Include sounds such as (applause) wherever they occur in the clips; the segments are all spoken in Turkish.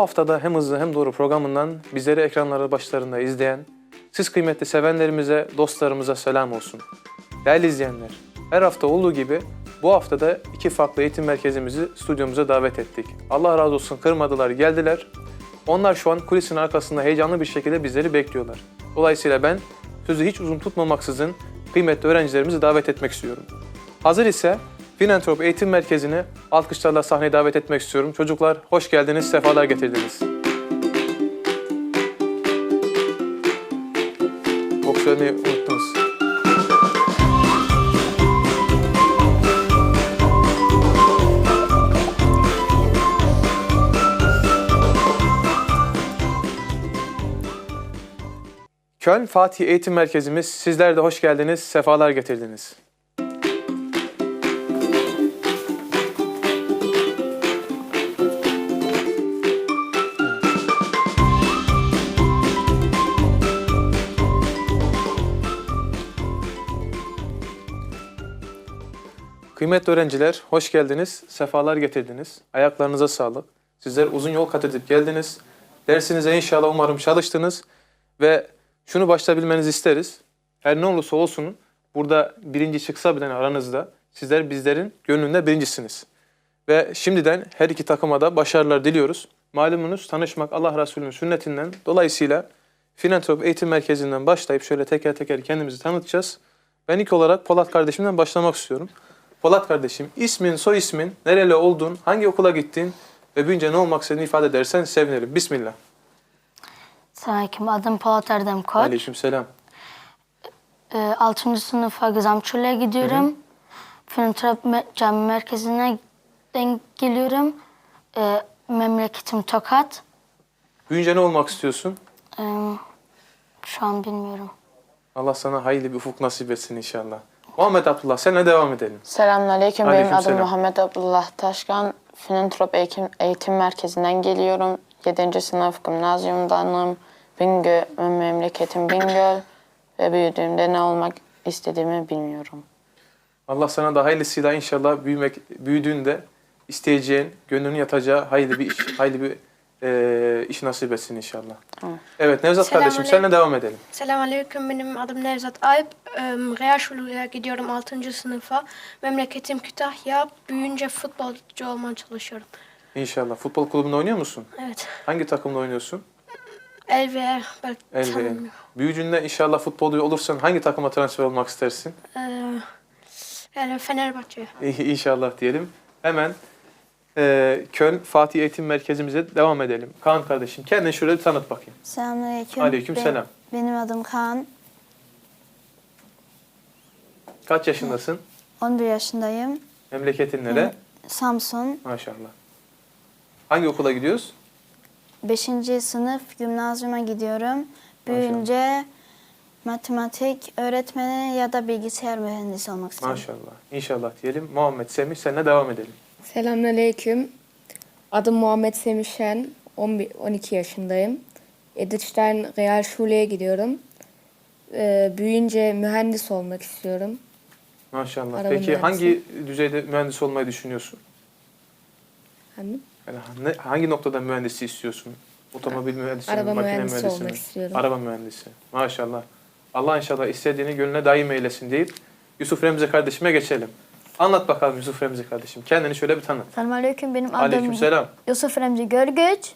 haftada hem hızlı hem doğru programından bizleri ekranları başlarında izleyen, siz kıymetli sevenlerimize, dostlarımıza selam olsun. Değerli izleyenler, her hafta olduğu gibi bu haftada iki farklı eğitim merkezimizi stüdyomuza davet ettik. Allah razı olsun kırmadılar, geldiler. Onlar şu an kulisin arkasında heyecanlı bir şekilde bizleri bekliyorlar. Dolayısıyla ben sözü hiç uzun tutmamaksızın kıymetli öğrencilerimizi davet etmek istiyorum. Hazır ise Finantrop Eğitim Merkezi'ni alkışlarla sahneye davet etmek istiyorum. Çocuklar hoş geldiniz, sefalar getirdiniz. Ok söylemeyi unuttunuz. Köln Fatih Eğitim Merkezimiz sizler de hoş geldiniz, sefalar getirdiniz. Kıymetli öğrenciler, hoş geldiniz, sefalar getirdiniz. Ayaklarınıza sağlık. Sizler uzun yol kat edip geldiniz. Dersinize inşallah umarım çalıştınız ve şunu başta isteriz. Her ne olursa olsun burada birinci çıksa bile aranızda sizler bizlerin gönlünde birincisiniz. Ve şimdiden her iki takıma da başarılar diliyoruz. Malumunuz tanışmak Allah Resulü'nün sünnetinden. Dolayısıyla Finantrop Eğitim Merkezi'nden başlayıp şöyle teker teker kendimizi tanıtacağız. Ben ilk olarak Polat kardeşimden başlamak istiyorum. Polat kardeşim, ismin, soy ismin, nereli oldun, hangi okula gittin ve büyünce ne olmak istediğini ifade edersen sevinirim. Bismillah. Selamünaleyküm. Adım Polat Erdem Koç. Aleyküm selam. Ee, 6. sınıfa Gizamçurlu'ya gidiyorum. Me- Cami Merkezi'ne geliyorum. Ee, memleketim Tokat. Büyünce ne olmak istiyorsun? Ee, şu an bilmiyorum. Allah sana hayırlı bir ufuk nasip etsin inşallah. Muhammed Abdullah senle devam edelim. Selamünaleyküm. Benim adım Aleykümselam. Muhammed Abdullah Taşkan. Finantrop Eğitim, Eğitim Merkezi'nden geliyorum. 7. sınıf gimnazyumdanım. Bingöl, memleketim Bingöl. Ve büyüdüğümde ne olmak istediğimi bilmiyorum. Allah sana da hayırlısıyla inşallah büyümek, büyüdüğünde isteyeceğin, gönlünün yatacağı hayırlı bir iş, hayırlı bir eee, iş nasip etsin inşallah. Evet Nevzat kardeşim Selamünaleyküm. seninle devam edelim. Selamünaleyküm. Benim adım Nevzat Alp. Ee, Realschul'a gidiyorum 6. sınıfa. Memleketim Kütahya. Büyüyünce futbolcu olmaya çalışıyorum. İnşallah. Futbol kulübünde oynuyor musun? Evet. Hangi takımda oynuyorsun? El ve belki El ve el. tanımıyorum. Büyüdüğünde inşallah futbolcu olursan hangi takıma transfer olmak istersin? Ee, yani Fenerbahçe. İnşallah diyelim. Hemen eee Köln Fatih Eğitim Merkezimize devam edelim. Kaan kardeşim kendini şöyle bir tanıt bakayım. Selamünaleyküm. Aleyküm Ben- selam. Benim adım Kaan. Kaç yaşındasın? 11 yaşındayım. Memleketin nere? Samsun. Maşallah. Hangi okula gidiyoruz? 5. sınıf gimnazyuma gidiyorum. Büyüyünce matematik öğretmeni ya da bilgisayar mühendisi olmak istiyorum. Maşallah. İnşallah diyelim. Muhammed Semih seninle devam edelim. Selamünaleyküm. Adım Muhammed Semih Şen. 11 12 yaşındayım. Edithstein Realschul'e gidiyorum. Ee, büyüyünce mühendis olmak istiyorum. Maşallah. Araba Peki mühendisi. hangi düzeyde mühendis olmayı düşünüyorsun? Efendim? Yani ne- hangi noktada mühendisi istiyorsun? Otomobil mühendisi mi, Araba makine mühendisi mühendisi olmak mi? istiyorum. Araba mühendisi. Maşallah. Allah inşallah istediğini gönlüne daim eylesin deyip Yusuf Remzi kardeşime geçelim. Anlat bakalım Yusuf Remzi kardeşim. Kendini şöyle bir tanıt. Selamünaleyküm. Benim adım Aleykümselam. Yusuf Remzi Görgüç.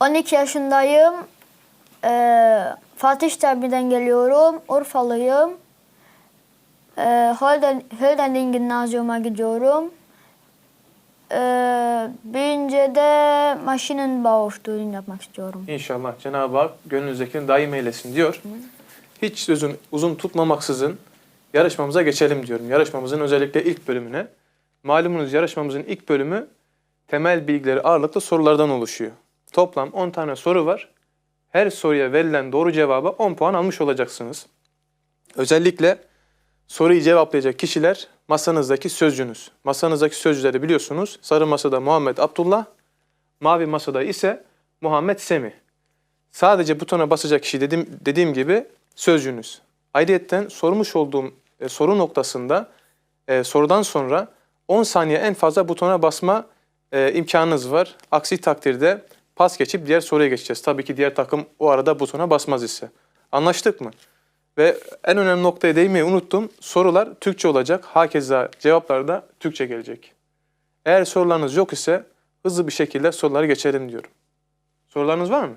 12 yaşındayım. Ee, Fatih Tebri'den geliyorum. Urfalıyım. Ee, Holden, Hölderlin Gimnazyum'a gidiyorum. Ee, büyünce de Maschinenbaustudium yapmak istiyorum. İnşallah Cenab-ı Hak gönlünüzdekini daim eylesin diyor. Hiç sözün uzun tutmamaksızın yarışmamıza geçelim diyorum. Yarışmamızın özellikle ilk bölümüne. Malumunuz yarışmamızın ilk bölümü temel bilgileri ağırlıklı sorulardan oluşuyor. Toplam 10 tane soru var. Her soruya verilen doğru cevaba 10 puan almış olacaksınız. Özellikle soruyu cevaplayacak kişiler masanızdaki sözcünüz. Masanızdaki sözcüleri biliyorsunuz. Sarı masada Muhammed Abdullah, mavi masada ise Muhammed Semih. Sadece butona basacak kişi dediğim, dediğim gibi sözcüğünüz. Ayrıyeten sormuş olduğum e, soru noktasında e, sorudan sonra 10 saniye en fazla butona basma e, imkanınız var. Aksi takdirde pas geçip diğer soruya geçeceğiz. Tabii ki diğer takım o arada butona basmaz ise. Anlaştık mı? Ve en önemli noktaya değinmeyi unuttum. Sorular Türkçe olacak. Hakeza cevaplar da Türkçe gelecek. Eğer sorularınız yok ise hızlı bir şekilde soruları geçelim diyorum. Sorularınız var mı?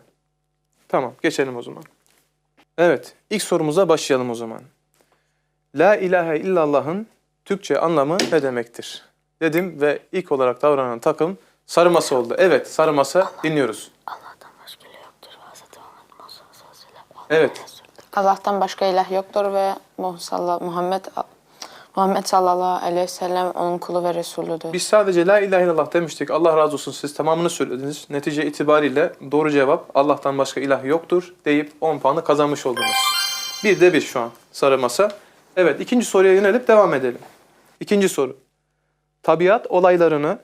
Tamam, geçelim o zaman. Evet, ilk sorumuza başlayalım o zaman. La ilahe illallah'ın Türkçe anlamı ne demektir? Dedim ve ilk olarak davranan takım sarı masa oldu. Evet, sarı masa dinliyoruz. Evet, Allah'tan başka ilah yoktur ve Muhammed Muhammed sallallahu aleyhi ve sellem onun kulu ve Resulüdür. biz sadece la ilahe illallah demiştik. Allah razı olsun siz tamamını söylediniz. Netice itibariyle doğru cevap Allah'tan başka ilah yoktur deyip 10 puanı kazanmış oldunuz. Bir de bir şu an sarı masa. Evet, ikinci soruya yönelip devam edelim. İkinci soru. Tabiat olaylarını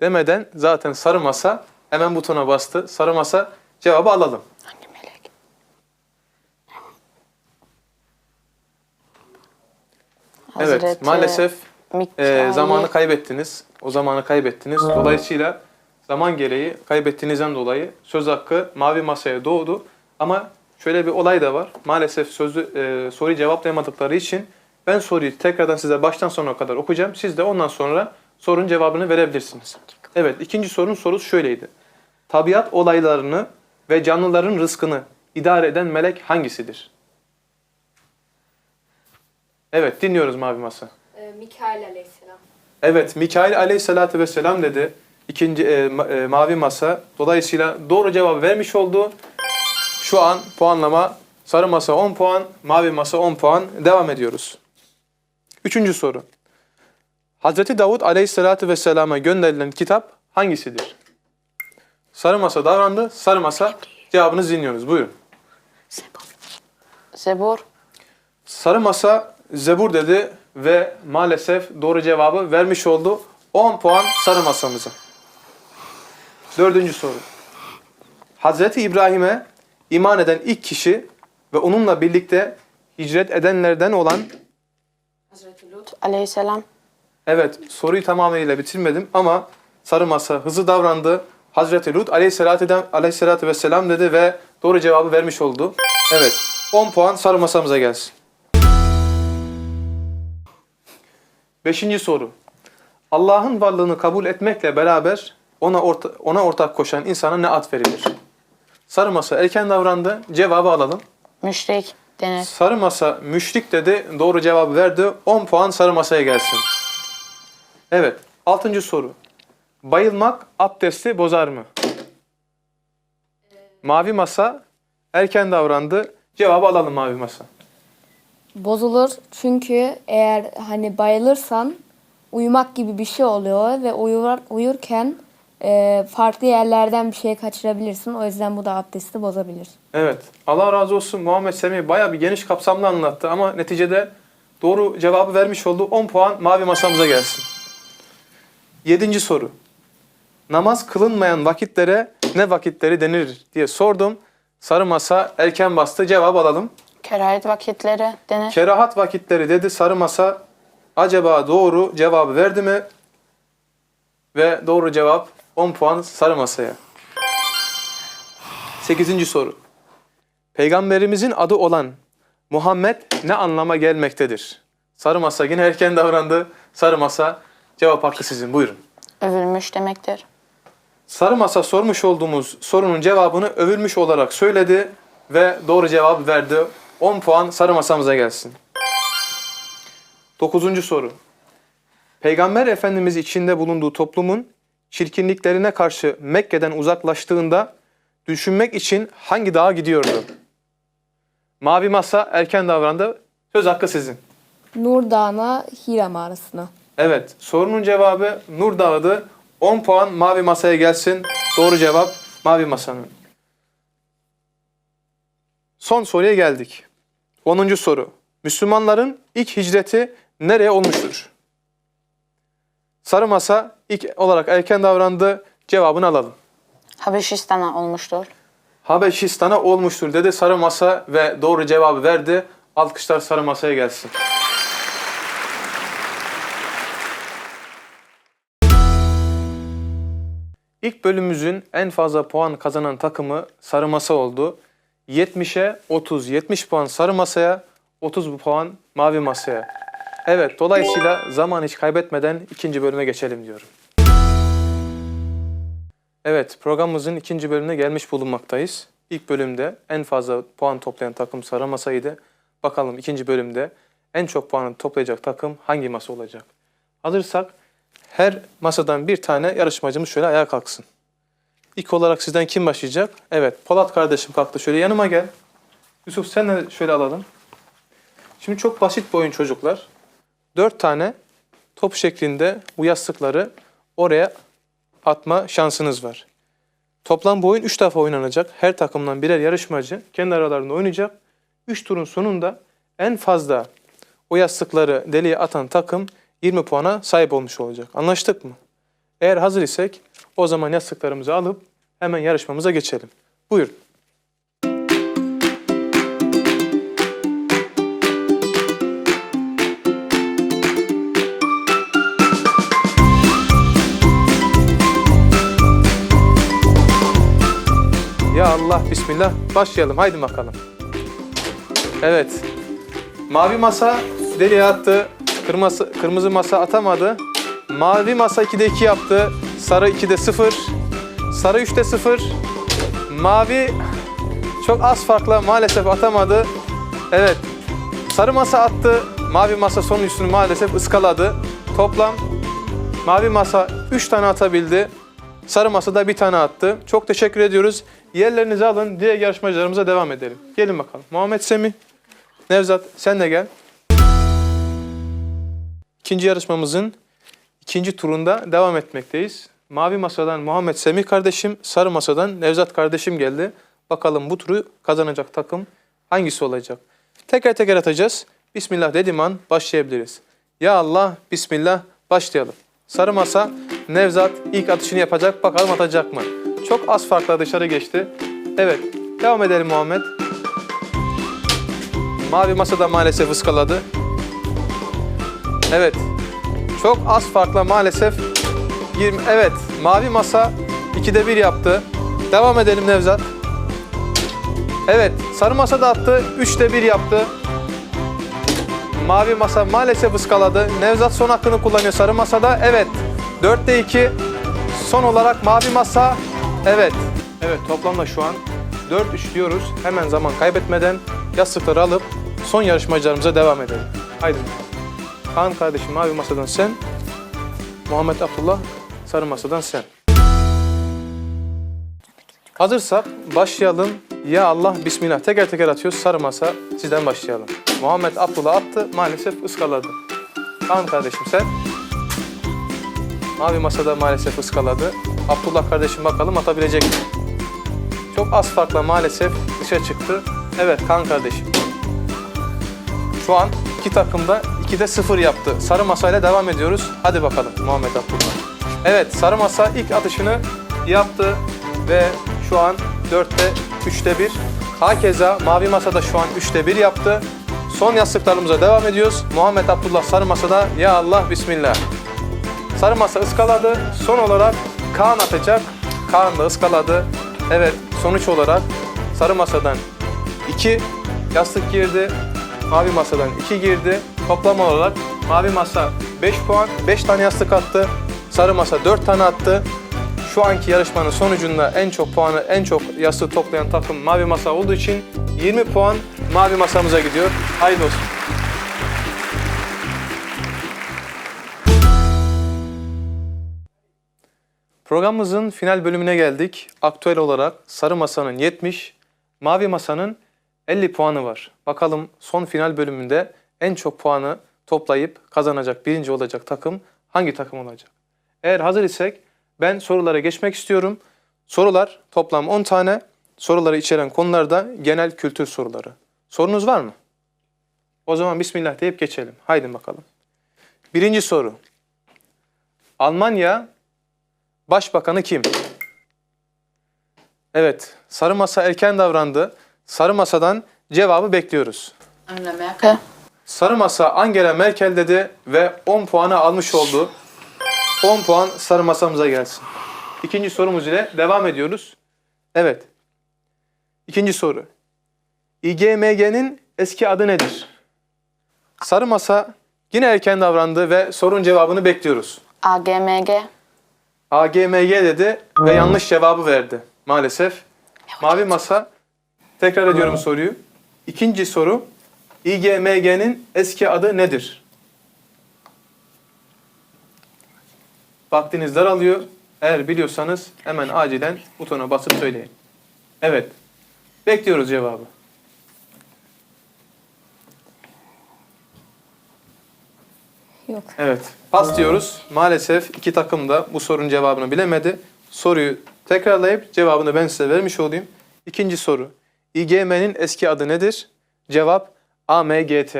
demeden zaten sarı masa hemen butona bastı. Sarı masa cevabı alalım. Hangi melek? Evet, Hazreti maalesef e, Mikail- zamanı kaybettiniz. O zamanı kaybettiniz. Dolayısıyla zaman gereği kaybettiğinizden dolayı söz hakkı mavi masaya doğdu. Ama şöyle bir olay da var. Maalesef sözü e, soruyu cevaplayamadıkları için ben soruyu tekrardan size baştan sona kadar okuyacağım. Siz de ondan sonra sorunun cevabını verebilirsiniz. Evet, ikinci sorunun sorusu şöyleydi. Tabiat olaylarını ve canlıların rızkını idare eden melek hangisidir? Evet, dinliyoruz mavi masa. Mikail aleyhisselam. Evet, Mikail aleyhissalatü vesselam dedi. İkinci e, ma- e, mavi masa. Dolayısıyla doğru cevabı vermiş oldu. Şu an puanlama sarı masa 10 puan, mavi masa 10 puan. Devam ediyoruz. Üçüncü soru. Hazreti Davud aleyhissalatü vesselama gönderilen kitap hangisidir? Sarı masa davrandı. Sarı masa cevabınızı dinliyoruz. Buyurun. Zebur. Sarı masa Zebur dedi ve maalesef doğru cevabı vermiş oldu. 10 puan sarı masamıza. Dördüncü soru. Hazreti İbrahim'e iman eden ilk kişi ve onunla birlikte hicret edenlerden olan Aleyhisselam. Evet soruyu tamamıyla bitirmedim ama sarı masa hızlı davrandı. Hazreti Lut aleyhissalatü, aleyhissalatü vesselam dedi ve doğru cevabı vermiş oldu. Evet 10 puan sarı masamıza gelsin. Beşinci soru. Allah'ın varlığını kabul etmekle beraber ona, orta, ona ortak koşan insana ne ad verilir? Sarı masa erken davrandı. Cevabı alalım. Müşrik denir. Sarı masa müşrik dedi. Doğru cevabı verdi. 10 puan sarı masaya gelsin. Evet. Altıncı soru. Bayılmak abdesti bozar mı? Mavi masa erken davrandı. Cevabı alalım mavi masa. Bozulur çünkü eğer hani bayılırsan uyumak gibi bir şey oluyor ve uyur, uyurken e, farklı yerlerden bir şey kaçırabilirsin. O yüzden bu da abdesti bozabilir. Evet. Allah razı olsun Muhammed Semih bayağı bir geniş kapsamlı anlattı ama neticede doğru cevabı vermiş oldu. 10 puan mavi masamıza gelsin. Yedinci soru. Namaz kılınmayan vakitlere ne vakitleri denir diye sordum. Sarı masa erken bastı. Cevap alalım. Kerahit vakitleri denir. Kerahat vakitleri dedi sarı masa. Acaba doğru cevabı verdi mi? Ve doğru cevap 10 puan sarı masaya. Sekizinci soru. Peygamberimizin adı olan Muhammed ne anlama gelmektedir? Sarı masa yine erken davrandı. Sarı masa cevap hakkı sizin. Buyurun. Övülmüş demektir. Sarı masa sormuş olduğumuz sorunun cevabını övülmüş olarak söyledi ve doğru cevabı verdi. 10 puan sarı masamıza gelsin. Dokuzuncu soru. Peygamber Efendimiz içinde bulunduğu toplumun çirkinliklerine karşı Mekke'den uzaklaştığında düşünmek için hangi dağa gidiyordu? Mavi masa erken davrandı. Söz hakkı sizin. Nur Dağı'na Hira mağarasına. Evet, sorunun cevabı Nur Dağı'dı. 10 puan mavi masaya gelsin. Doğru cevap mavi masanın. Son soruya geldik. 10. soru. Müslümanların ilk hicreti nereye olmuştur? Sarı masa ilk olarak erken davrandı. Cevabını alalım. Habeşistan'a olmuştur. Habeşistan'a olmuştur dedi sarı masa ve doğru cevabı verdi. Alkışlar sarı masaya gelsin. İlk bölümümüzün en fazla puan kazanan takımı Sarı Masa oldu. 70'e 30, 70 puan Sarı Masa'ya, 30 puan Mavi Masa'ya. Evet, dolayısıyla zaman hiç kaybetmeden ikinci bölüme geçelim diyorum. Evet, programımızın ikinci bölümüne gelmiş bulunmaktayız. İlk bölümde en fazla puan toplayan takım Sarı Masa'ydı. Bakalım ikinci bölümde en çok puanı toplayacak takım hangi masa olacak? Hazırsak her masadan bir tane yarışmacımız şöyle ayağa kalksın. İlk olarak sizden kim başlayacak? Evet, Polat kardeşim kalktı. Şöyle yanıma gel. Yusuf sen de şöyle alalım. Şimdi çok basit bir oyun çocuklar. Dört tane top şeklinde bu yastıkları oraya atma şansınız var. Toplam bu oyun 3 defa oynanacak. Her takımdan birer yarışmacı kendi aralarında oynayacak. 3 turun sonunda en fazla o yastıkları deliğe atan takım 20 puana sahip olmuş olacak. Anlaştık mı? Eğer hazır isek o zaman yastıklarımızı alıp hemen yarışmamıza geçelim. Buyurun. Allah bismillah başlayalım haydi bakalım. Evet. Mavi masa deliğe attı. Kırmızı, kırmızı masa atamadı. Mavi masa 2'de 2 yaptı. Sarı 2'de 0. Sarı 3'te 0. Mavi çok az farkla maalesef atamadı. Evet. Sarı masa attı. Mavi masa son üstünü maalesef ıskaladı. Toplam mavi masa 3 tane atabildi. Sarı masa da bir tane attı. Çok teşekkür ediyoruz. Yerlerinizi alın. Diğer yarışmacılarımıza devam edelim. Gelin bakalım. Muhammed Semih, Nevzat sen de gel. İkinci yarışmamızın ikinci turunda devam etmekteyiz. Mavi masadan Muhammed Semih kardeşim, sarı masadan Nevzat kardeşim geldi. Bakalım bu turu kazanacak takım hangisi olacak? Teker teker atacağız. Bismillah dediğim an başlayabiliriz. Ya Allah, Bismillah başlayalım. Sarı masa Nevzat ilk atışını yapacak. Bakalım atacak mı? Çok az farkla dışarı geçti. Evet, devam edelim Muhammed. Mavi masa da maalesef ıskaladı. Evet. Çok az farkla maalesef 20 evet mavi masa 2'de 1 yaptı. Devam edelim Nevzat. Evet sarı masa da attı. 3'te 1 yaptı. Mavi masa maalesef ıskaladı. Nevzat son hakkını kullanıyor sarı masada. Evet. 4'te 2. Son olarak mavi masa. Evet. Evet toplamda şu an 4-3 diyoruz. Hemen zaman kaybetmeden yastıkları alıp son yarışmacılarımıza devam edelim. Haydi. Kaan kardeşim mavi masadan sen. Muhammed Abdullah sarı masadan sen. Hazırsak başlayalım. Ya Allah Bismillah. Teker teker atıyoruz. Sarı masa sizden başlayalım. Muhammed Abdullah attı. Maalesef ıskaladı. Kaan kardeşim sen. Mavi masada maalesef ıskaladı. Abdullah kardeşim bakalım atabilecek mi? Çok az farkla maalesef dışa çıktı. Evet Kaan kardeşim. Şu an iki takım da 2'de 0 yaptı. Sarı masayla devam ediyoruz. Hadi bakalım Muhammed Abdullah. Evet sarı masa ilk atışını yaptı ve şu an 4'te 3'te 1. Hakeza mavi masada şu an 3'te 1 yaptı. Son yastıklarımıza devam ediyoruz. Muhammed Abdullah sarı masada ya Allah bismillah. Sarı masa ıskaladı. Son olarak Kaan atacak. Kaan da ıskaladı. Evet sonuç olarak sarı masadan 2 yastık girdi. Mavi masadan 2 girdi. Toplam olarak mavi masa 5 puan, 5 tane yastık attı. Sarı masa 4 tane attı. Şu anki yarışmanın sonucunda en çok puanı, en çok yastığı toplayan takım mavi masa olduğu için 20 puan mavi masamıza gidiyor. Haydi olsun. Programımızın final bölümüne geldik. Aktüel olarak Sarı Masa'nın 70, Mavi Masa'nın 50 puanı var. Bakalım son final bölümünde en çok puanı toplayıp kazanacak, birinci olacak takım hangi takım olacak? Eğer hazır isek ben sorulara geçmek istiyorum. Sorular toplam 10 tane. Soruları içeren konularda genel kültür soruları. Sorunuz var mı? O zaman Bismillah deyip geçelim. Haydi bakalım. Birinci soru. Almanya Başbakanı kim? Evet, Sarı Masa erken davrandı. Sarı Masa'dan cevabı bekliyoruz. Angela Merkel. Sarı Masa Angela Merkel dedi ve 10 puanı almış oldu. 10 puan Sarı Masamıza gelsin. ikinci sorumuz ile devam ediyoruz. Evet. İkinci soru. İGMG'nin eski adı nedir? Sarı masa yine erken davrandı ve sorun cevabını bekliyoruz. AGMG. AGMG dedi ve yanlış cevabı verdi maalesef. Mavi masa tekrar ediyorum soruyu. İkinci soru. İGMG'nin eski adı nedir? Vaktiniz daralıyor. Eğer biliyorsanız hemen acilen butona basıp söyleyin. Evet. Bekliyoruz cevabı. Yok. Evet. Pas diyoruz. Maalesef iki takım da bu sorunun cevabını bilemedi. Soruyu tekrarlayıp cevabını ben size vermiş olayım. İkinci soru. İGM'nin eski adı nedir? Cevap AMGT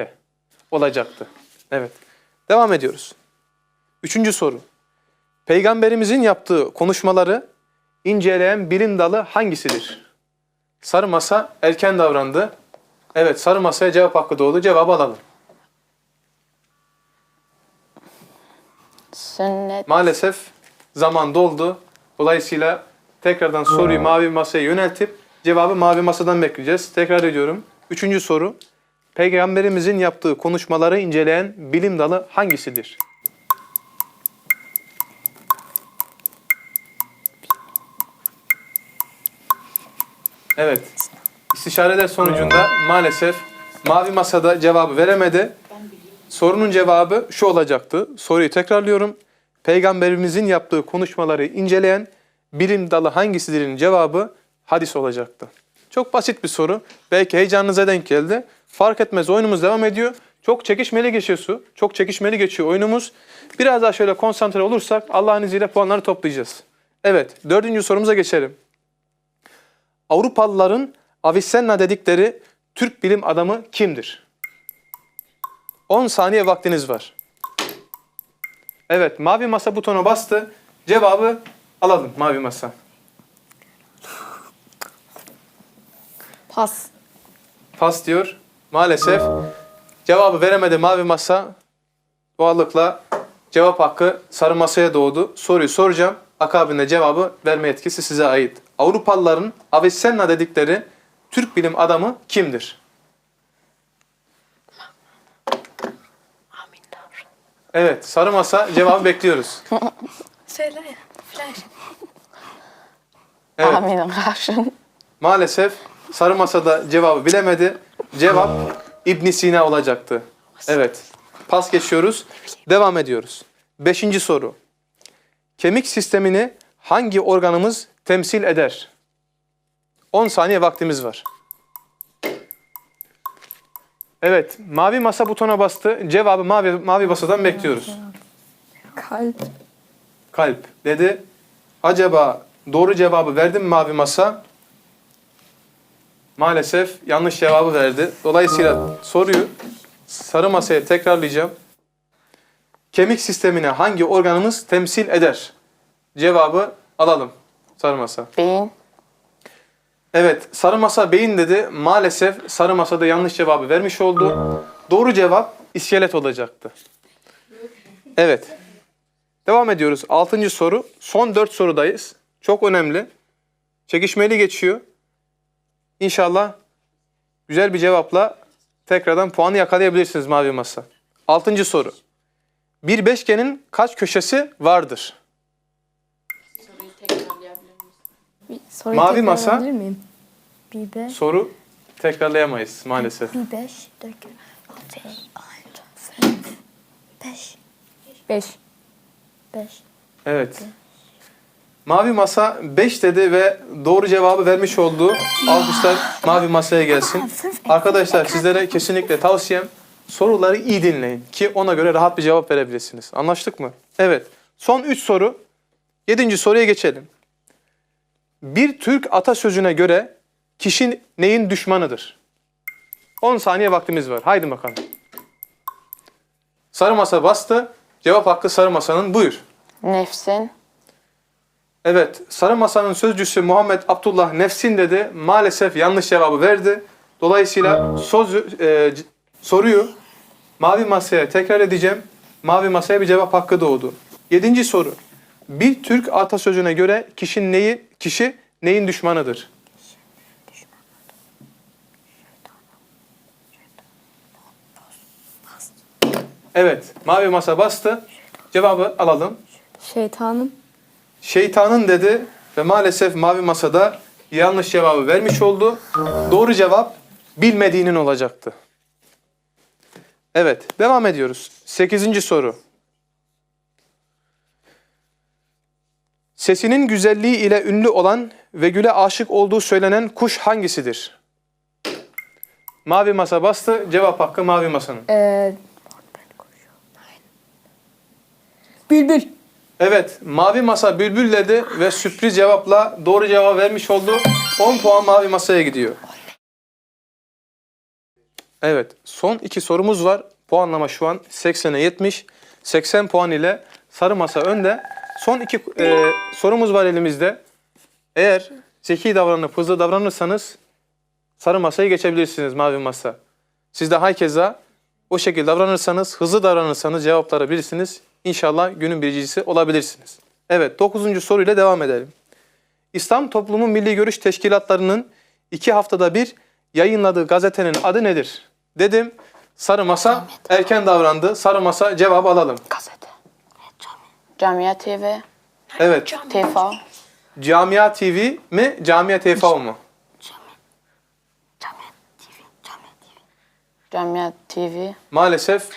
olacaktı. Evet. Devam ediyoruz. Üçüncü soru. Peygamberimizin yaptığı konuşmaları inceleyen bilim dalı hangisidir? Sarı masa erken davrandı. Evet, sarı masaya cevap hakkı doğdu. Cevabı alalım. Sünnet. Maalesef zaman doldu. Dolayısıyla tekrardan soruyu mavi masaya yöneltip cevabı mavi masadan bekleyeceğiz. Tekrar ediyorum. Üçüncü soru. Peygamberimizin yaptığı konuşmaları inceleyen bilim dalı hangisidir? Evet. İstişareler sonucunda maalesef mavi masada cevabı veremedi. Sorunun cevabı şu olacaktı. Soruyu tekrarlıyorum. Peygamberimizin yaptığı konuşmaları inceleyen bilim dalı hangisidir'in cevabı hadis olacaktı. Çok basit bir soru. Belki heyecanınıza denk geldi. Fark etmez oyunumuz devam ediyor. Çok çekişmeli geçiyor su. Çok çekişmeli geçiyor oyunumuz. Biraz daha şöyle konsantre olursak Allah'ın izniyle puanları toplayacağız. Evet dördüncü sorumuza geçelim. Avrupalıların Avicenna dedikleri Türk bilim adamı kimdir? 10 saniye vaktiniz var. Evet, mavi masa butona bastı. Cevabı alalım mavi masa. Pas. Pas diyor. Maalesef cevabı veremedi mavi masa. Doğallıkla cevap hakkı sarı masaya doğdu. Soruyu soracağım. Akabinde cevabı verme yetkisi size ait. Avrupalıların Avicenna dedikleri Türk bilim adamı kimdir? Evet, sarı masa cevabı bekliyoruz. (laughs) Söyle ya. Flash. Evet. Amin Raşın. Maalesef sarı masada cevabı bilemedi. Cevap İbn Sina olacaktı. Evet. Pas geçiyoruz. Devam ediyoruz. Beşinci soru. Kemik sistemini hangi organımız temsil eder? 10 saniye vaktimiz var. Evet. Mavi masa butona bastı. Cevabı mavi, mavi masadan bekliyoruz. Kalp. Kalp dedi. Acaba doğru cevabı verdi mi mavi masa? Maalesef yanlış cevabı verdi. Dolayısıyla soruyu sarı masaya tekrarlayacağım. Kemik sistemini hangi organımız temsil eder? Cevabı alalım sarı masa. Beyin. Evet, sarı masa beyin dedi. Maalesef sarı masada yanlış cevabı vermiş oldu. Doğru cevap iskelet olacaktı. Evet. Devam ediyoruz. Altıncı soru. Son dört sorudayız. Çok önemli. Çekişmeli geçiyor. İnşallah güzel bir cevapla tekrardan puanı yakalayabilirsiniz mavi masa. Altıncı soru. Bir beşgenin kaç köşesi vardır? Bir soruyu Mavi masa. miyim? Bir beş, Soru tekrarlayamayız maalesef. bir beş, dört, altı, beş, 5. beş. Evet. Mavi masa 5 dedi ve doğru cevabı vermiş oldu. Alkışlar mavi masaya gelsin. Arkadaşlar sizlere kesinlikle tavsiyem soruları iyi dinleyin ki ona göre rahat bir cevap verebilirsiniz. Anlaştık mı? Evet. Son 3 soru. 7. soruya geçelim. Bir Türk atasözüne göre kişi neyin düşmanıdır? 10 saniye vaktimiz var. Haydi bakalım. Sarı masa bastı. Cevap hakkı sarı masanın. Buyur. Nefsin. Evet, Sarı Masa'nın sözcüsü Muhammed Abdullah Nefsin dedi. Maalesef yanlış cevabı verdi. Dolayısıyla söz, e, soruyu Mavi Masa'ya tekrar edeceğim. Mavi Masa'ya bir cevap hakkı doğdu. Yedinci soru. Bir Türk atasözüne göre kişinin neyi, kişi neyin düşmanıdır? Evet, mavi masa bastı. Cevabı alalım. Şeytanın Şeytanın dedi ve maalesef mavi masada yanlış cevabı vermiş oldu. Doğru cevap bilmediğinin olacaktı. Evet, devam ediyoruz. Sekizinci soru. Sesinin güzelliği ile ünlü olan ve güle aşık olduğu söylenen kuş hangisidir? Mavi masa bastı. Cevap hakkı mavi masanın. Ee, Bülbül. Evet, Mavi Masa Bülbül dedi ve sürpriz cevapla doğru cevap vermiş oldu. 10 puan Mavi Masa'ya gidiyor. Evet, son iki sorumuz var. Puanlama şu an 80'e 70. 80 puan ile Sarı Masa önde. Son iki e, sorumuz var elimizde. Eğer zeki davranıp hızlı davranırsanız Sarı Masa'yı geçebilirsiniz Mavi Masa. Siz de herkese o şekilde davranırsanız, hızlı davranırsanız cevapları bilirsiniz. İnşallah günün birincisi olabilirsiniz. Evet, dokuzuncu soruyla devam edelim. İslam Toplumu Milli Görüş Teşkilatlarının iki haftada bir yayınladığı gazetenin adı nedir? Dedim, Sarı Masa erken davrandı. Sarı Masa cevabı alalım. Gazete. Camia TV. Evet, TV. Camia TV mi, Camia TV mu? Camia TV. Maalesef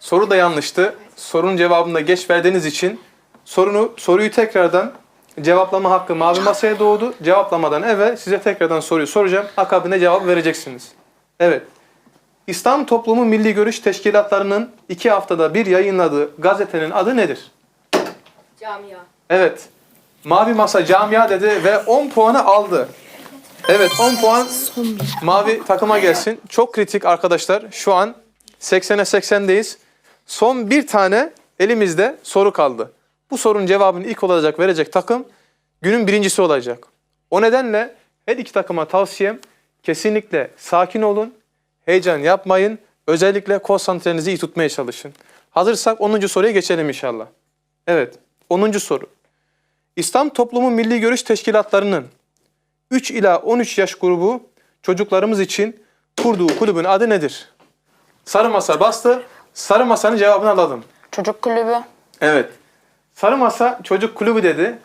soru da yanlıştı. Sorunun cevabını da geç verdiğiniz için sorunu soruyu tekrardan cevaplama hakkı mavi masaya doğdu. Cevaplamadan evvel size tekrardan soruyu soracağım. Akabinde cevap vereceksiniz. Evet. İslam Toplumu Milli Görüş Teşkilatlarının iki haftada bir yayınladığı gazetenin adı nedir? Camia. Evet. Mavi Masa Camia dedi ve 10 puanı aldı. Evet 10 puan mavi takıma gelsin. Çok kritik arkadaşlar. Şu an 80'e 80'deyiz. Son bir tane elimizde soru kaldı. Bu sorunun cevabını ilk olacak verecek takım günün birincisi olacak. O nedenle her iki takıma tavsiyem kesinlikle sakin olun, heyecan yapmayın. Özellikle konsantrenizi iyi tutmaya çalışın. Hazırsak 10. soruya geçelim inşallah. Evet 10. soru. İslam Toplumu Milli Görüş Teşkilatlarının 3 ila 13 yaş grubu çocuklarımız için kurduğu kulübün adı nedir? Sarı Masa bastı. Sarı Masa'nın cevabını alalım. Çocuk kulübü. Evet. Sarı Masa çocuk kulübü dedi.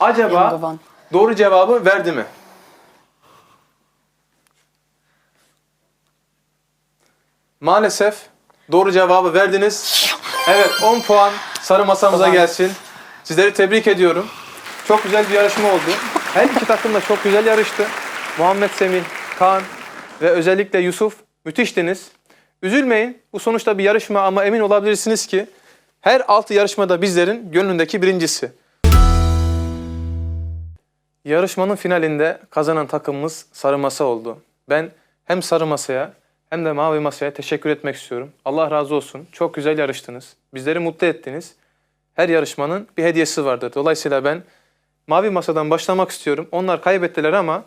Acaba doğru cevabı verdi mi? Maalesef doğru cevabı verdiniz. Evet 10 puan sarı masamıza gelsin. Sizleri tebrik ediyorum. Çok güzel bir yarışma oldu. Her iki takım da çok güzel yarıştı. Muhammed Semih, Kaan ve özellikle Yusuf müthiştiniz. Üzülmeyin. Bu sonuçta bir yarışma ama emin olabilirsiniz ki her altı yarışmada bizlerin gönlündeki birincisi. Yarışmanın finalinde kazanan takımımız Sarı Masa oldu. Ben hem Sarı Masa'ya hem de Mavi Masa'ya teşekkür etmek istiyorum. Allah razı olsun. Çok güzel yarıştınız. Bizleri mutlu ettiniz. Her yarışmanın bir hediyesi vardır. Dolayısıyla ben Mavi Masa'dan başlamak istiyorum. Onlar kaybettiler ama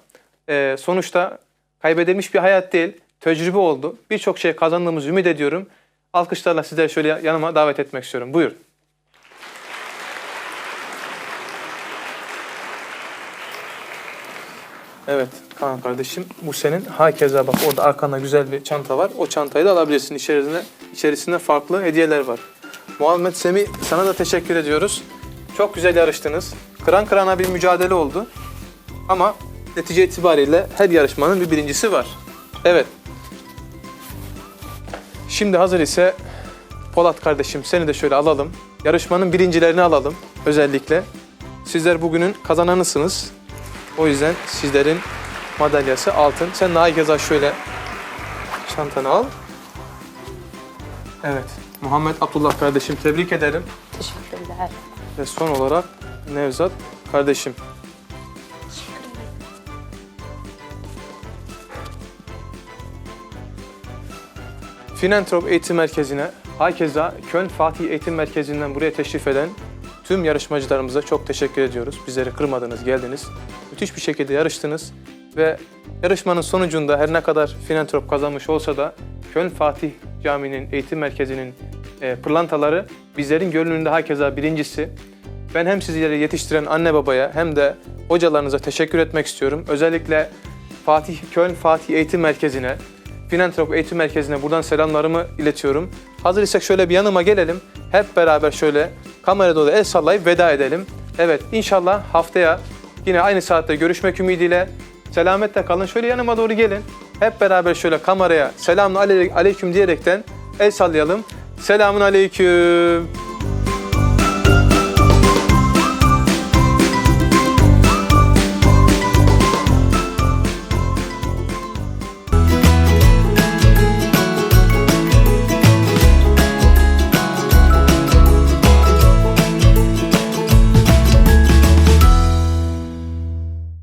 e, sonuçta kaybedilmiş bir hayat değil. Tecrübe oldu. Birçok şey kazandığımızı ümit ediyorum. Alkışlarla sizleri şöyle yanıma davet etmek istiyorum. Buyurun. Evet Kaan kardeşim bu senin. Hakeza bak orada arkanda güzel bir çanta var. O çantayı da alabilirsin. İçerisinde, içerisinde farklı hediyeler var. Muhammed Semih sana da teşekkür ediyoruz. Çok güzel yarıştınız. Kıran kırana bir mücadele oldu. Ama netice itibariyle her yarışmanın bir birincisi var. Evet. Şimdi hazır ise Polat kardeşim seni de şöyle alalım. Yarışmanın birincilerini alalım özellikle. Sizler bugünün kazananısınız. O yüzden sizlerin madalyası altın. Sen de herkese şöyle çantanı al. Evet. Muhammed Abdullah kardeşim tebrik ederim. Teşekkürler. Ve son olarak Nevzat kardeşim. Finantrop Eğitim Merkezi'ne, hakeza Köln Fatih Eğitim Merkezi'nden buraya teşrif eden tüm yarışmacılarımıza çok teşekkür ediyoruz. Bizleri kırmadınız, geldiniz. Müthiş bir şekilde yarıştınız ve yarışmanın sonucunda her ne kadar Finantrop kazanmış olsa da Köln Fatih Camii'nin, eğitim merkezinin e, pırlantaları bizlerin gönlünde hakeza birincisi. Ben hem sizleri yetiştiren anne babaya hem de hocalarınıza teşekkür etmek istiyorum. Özellikle Fatih Köln Fatih Eğitim Merkezi'ne, Finantrop Eğitim Merkezi'ne buradan selamlarımı iletiyorum. Hazır isek şöyle bir yanıma gelelim. Hep beraber şöyle kamerada doğru el sallayıp veda edelim. Evet inşallah haftaya yine aynı saatte görüşmek ümidiyle. Selametle kalın. Şöyle yanıma doğru gelin. Hep beraber şöyle kameraya selamun aley- aleyküm diyerekten el sallayalım. Selamun aleyküm.